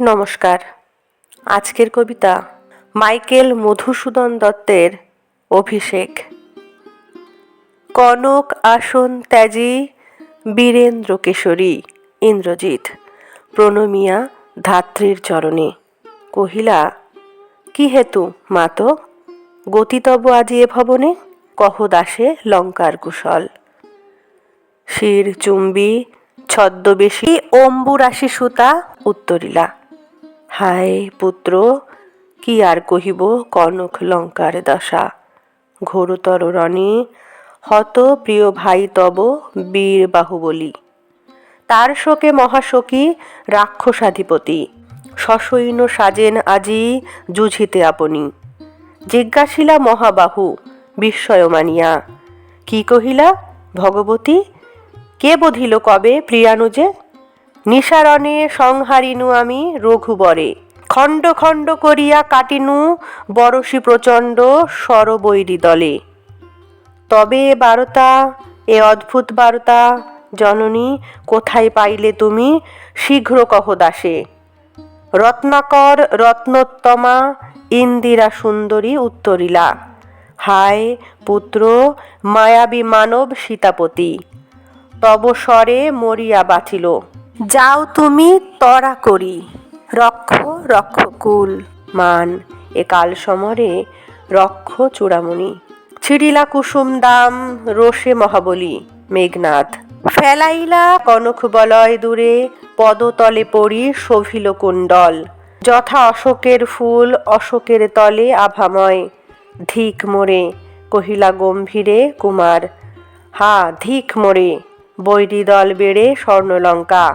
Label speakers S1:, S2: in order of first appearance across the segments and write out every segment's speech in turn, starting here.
S1: নমস্কার। আজকের কবিতা মাইকেল মধুসূদন দত্তের অভিষেক। কনক আসন ত্যাজি বীরেন্দ্র কেশরী, ইন্দ্রজিৎ। প্রণমিয়া ধাত্রীর চরণে। কহিলা, কি হেতু মাত গতিতব আজি এ ভবনে? কহ দাসে লঙ্কার কুশল। শির চুম্বি ছদ্মবেশী, অম্বুরাশি সুতা উত্তরিলা। হায় পুত্র, কি আর কহিব কনক লঙ্কার দশা? ঘোরতর রণে, হত প্রিয় ভাই তব বীর বাহুবলী। তার শোকে মহাশোকী, রাক্ষসাধিপতি। সসৈন্য সাজেন আজি জুঝিতে আপনি। জিজ্ঞাসিলা মহাবাহু বিস্ময় মানিয়া কি কহিলা, ভগবতী, কে বধিল কবে প্রিয়ানুজে? নিসারণে সংহারিনু আমি রঘুবরে। খণ্ড খণ্ড করিয়া কাটিনু বরশি প্রচণ্ড সরবৈরী দলে। তবে এ বারতা, এ অদ্ভুত বারতা, জননী, কোথায় পাইলে তুমি শীঘ্র কহ দাসে। রত্নাকর রত্নোত্তমা ইন্দিরা সুন্দরী উত্তরিলা। হায় পুত্র, মায়াবী মানব সীতাপতি। তব স্বরে মরিয়া বাঁচিল। যাও তুমি তরা করি। রক্ষ রক্ষ কুল মান। এ কাল সমরে রক্ষ চূড়ামণি। ছিড়িলা কুসুম দাম, রোষে মহাবলী মেঘনাথ ফেলাইলা কনক বলয় দূরে, পদতলে পড়ি শোভিল কুণ্ডল। যথা অশোকের ফুল, অশোকের তলে আভাময়। ধিক মোরে, কহিলা গম্ভীরে কুমার, হা, ধিক মোরে। বৈরী দল বেড়ে স্বর্ণলঙ্কা।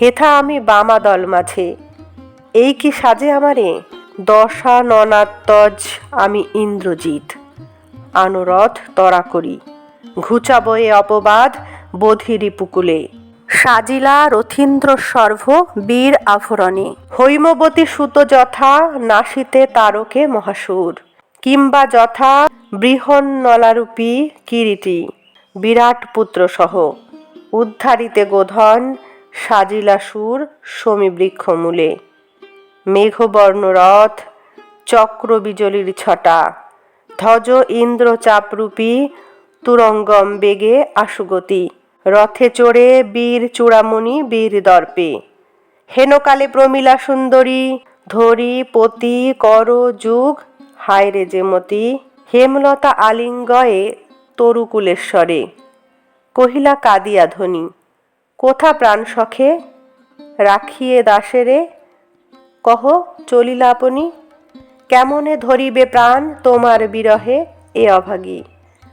S1: হেথা আমি বামা দল মাঝে। এই কি সাজে আমারে? দশা ননাত্তজ আমি ইন্দ্রজিৎ। আনুরথ তরা করি। ঘুচাবো এ অপবাদ বধিরি পুকুলে। সাজিলা রথীন্দ্র সর্ভ বীর আভরণে হৈমবতী সুত যথা নাসিতে তারকে মহাসুর। কিংবা যথা বৃহন্নলারূপী কিরীটি। বিরাট পুত্র সহ উদ্ধারিতে গোধন, সাজিলা সুর, সমীবৃক্ষ মূলে। মেঘবর্ণ রথ চক্র বিজলির ছটা। ধ্বজ ইন্দ্র চাপরূপী তুরঙ্গম বেগে আশুগতি। রথে চড়ে বীর চূড়ামণি বীর দর্পে। হেনকালে প্রমীলা সুন্দরী, ধরি, পতি, কর, যুগ হায় রে যেমতি হেমলতা আলিঙ্গয়ে তরুকুলেশ্বরে। কহিলা, কাদিয়া ধ্বনি কোথা প্রাণ সখে রাখিয়ে দাসেরে কহ, চলিলা আপনি, কেমনে ধরিবে প্রাণ তোমার বিরহে এ অভাগী?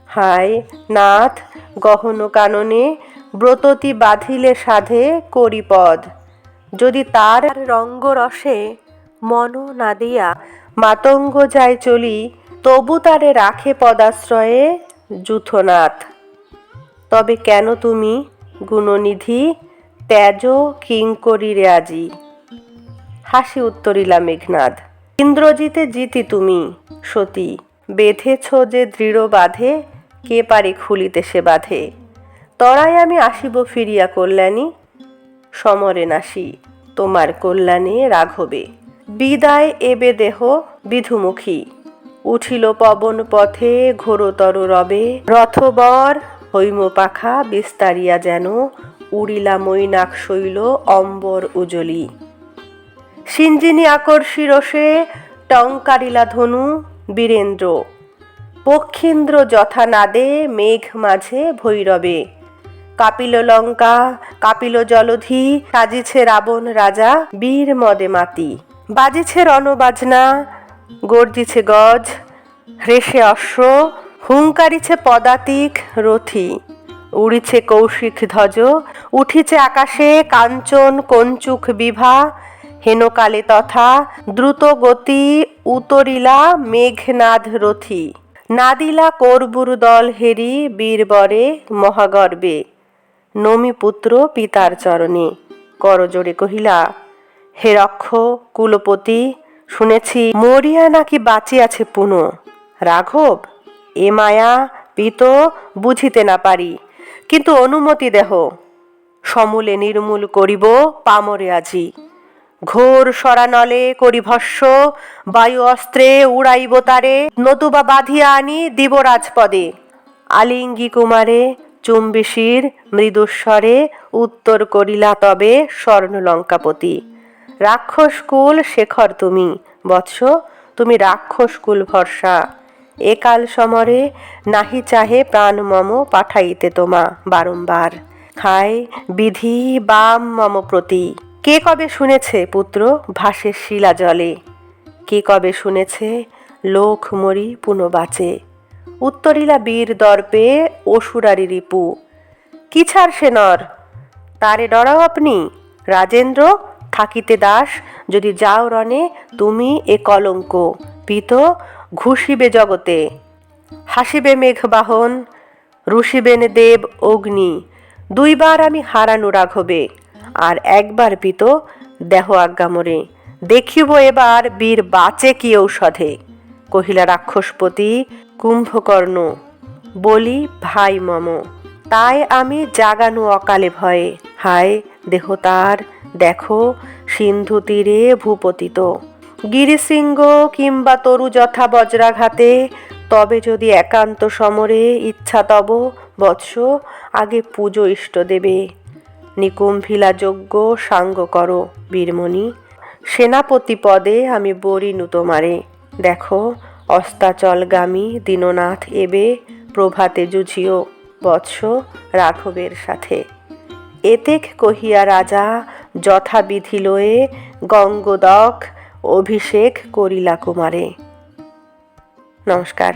S1: হায়, নাথ, গহন কাননে ব্রততি বাঁধিলে সাধে করি পদ যদি তার রঙ্গরসে মন না দিয়া মাতঙ্গ যায় চলি, তবু তারে রাখে পদাশ্রয়ে যুথনাথ। তবে কেন তুমি গুণনিধি ত্যাজ কিঙ্করীরে আজি? হাসি উত্তরিলা মেঘনাদ। ইন্দ্রজিতে জিতি তুমি, সতী। বেঁধেছ যে দৃঢ় বাঁধে, কে পারে খুলিতে সে বাঁধে? তরাই আমি আসিব ফিরিয়া কল্যাণী, সমরে নাসি তোমার কল্যাণে রাঘবে। বিদায় এবে দেহ বিধুমুখী, উঠিল পবন পথে ঘোরতর রবে, রথবর হৈম পাখা বিস্তারিয়া যেন উড়িলা মৈনাক শৈল অম্বর উজলি। সিঞ্জিনী আকর্ষী রসে টঙ্কারিলা ধনু বীরেন্দ্র। পক্ষীন্দ্র যথা নাদে মেঘ মাঝে ভৈরবে। কাপিল লঙ্কা, কাপিল জলধি, সাজিছে রাবণ রাজা, বীর মদে মাতি। বাজিছে রণবাজনা, গর্জিছে গজ হ্রেষে অশ্ব হুঙ্কারিছে পদাতিক রথি। উড়িছে কৌশিক ধ্বজ, উঠিছে আকাশে কাঞ্চন, কঞ্চুক বিভা। হেনকালে তথা দ্রুত গতি উতরিলা মেঘনাদ রথি। নাদিলা করবুর দল হেরি বীরবরে মহাগর্বে। নমি পুত্র পিতার চরণে করজোড়ে কহিলা, হে রক্ষ, কুলপতি, শুনেছি মরিয়া নাকি বাঁচিয়াছে পুনঃ। রাঘব এ মায়া পিত বুঝিতে না পারি। কিন্তু অনুমতি দেহ। সমূলে নির্মূল করিব পামরে আজি। ঘোর সরানলে করি ভস্য, বায়ু অস্ত্রে উড়াইব তারে। নতুবা বাঁধিয়া আনি দিব রাজপদে। আলিঙ্গি কুমারে, চুম্বিশির মৃদুস্বরে উত্তর করিলা তবে স্বর্ণলঙ্কাপতি। রাক্ষস কুল শেখর তুমি। বৎস, তুমি রাক্ষস কুল ভরসা। একাল সমরে নাহি চাহে প্রাণ মম পাঠাইতে তোমা বারংবার হায় বিধি বাম মম প্রতি। কে কবে শুনেছে পুত্র ভাসে শিলা জলে? কে কবে শুনেছে লোক মরি পুনঃ বাঁচে উত্তরিলা বীর দর্পে অসুরারি রিপু। কি ছাড় সে নর? তারে ডরাও আপনি। রাজেন্দ্র, থাকিতে দাস, যদি যাও রণে, তুমি এ কলঙ্ক। পিত ঘুষিবে জগতে, হাসিবে মেঘবাহন রুষিবেন দেব অগ্নি, দুইবার আমি হারানো রাঘবে আর একবার পিত দেহ আজ্ঞা মোরে দেখিব এবার বীর বাঁচে কি ঔষধে, কহিলা রাক্ষসপতি কুম্ভকর্ণ, বলি, ভাই মম, তাই আমি জাগানো অকালে ভয়ে। হায়, দেহ তার, দেখো, সিন্ধু তীরে ভূপতিত। গিরিশৃঙ্গ কিংবা তরু যথা বজ্রাঘাতে, তবে যদি একান্ত সমরে ইচ্ছা তব বৎস আগে পুজো ইষ্ট দেবে। নিকুম্ভিলা যজ্ঞ সাঙ্গ করো বীরমণি, সেনাপতি পদে আমি বরিনু তোমারে। দেখো, অস্তাচলগামী দীননাথ এবে প্রভাতে জুঝিও বৎস রাঘবের সাথে। এতেক কহিয়া রাজা যথাবিধি লয়ে গঙ্গদক অভিষেক করিলা কুমারে। নমস্কার।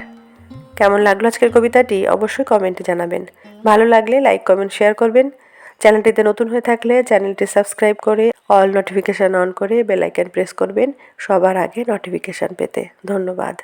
S1: কেমন লাগল আজকের কবিতাটি? অবশ্যই কমেন্টে জানাবেন। ভালো লাগলে লাইক, কমেন্ট, শেয়ার করবেন। চ্যানেলটিতে নতুন হয়ে থাকলে চ্যানেলটি সাবস্ক্রাইব করে অল নোটিফিকেশান অন করে বেল প্রেস করবেন সবার আগে নোটিফিকেশান পেতে। ধন্যবাদ।